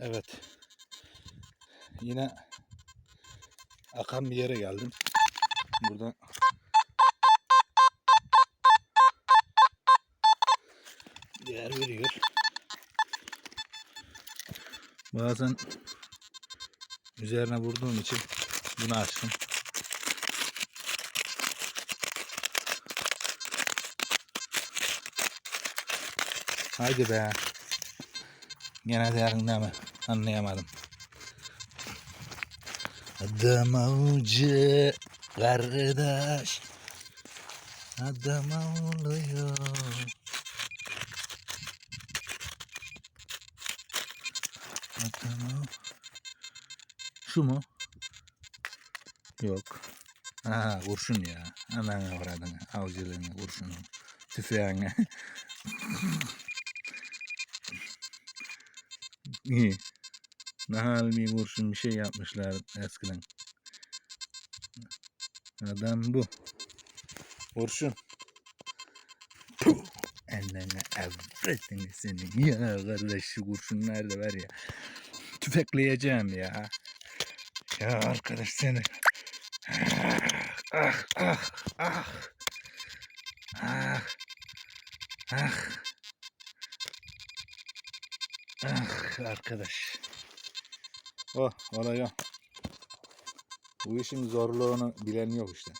Evet. Yine akan bir yere geldim. Burada değer veriyor. Bazen üzerine vurduğum için bunu açtım. Haydi be. Gene derdinde mi? Anlayamadım. Adam avcı kardeş. Adam oluyor. Adam av- Şu mu? Yok. Ha kurşun ya. Anan avradını, avcılığını, kurşunu, tüfeğini. İyi. Nahal bir kurşun bir şey yapmışlar eskiden. Adam bu. Kurşun. Puh! Eline avradını seni. Ya kardeş şu kurşun nerede var ya. Tüfekleyeceğim ya. Ya arkadaş seni. Ah ah ah. Ah. Ah. Ah arkadaş. Oh olay o. Bu işin zorluğunu bilen yok işte.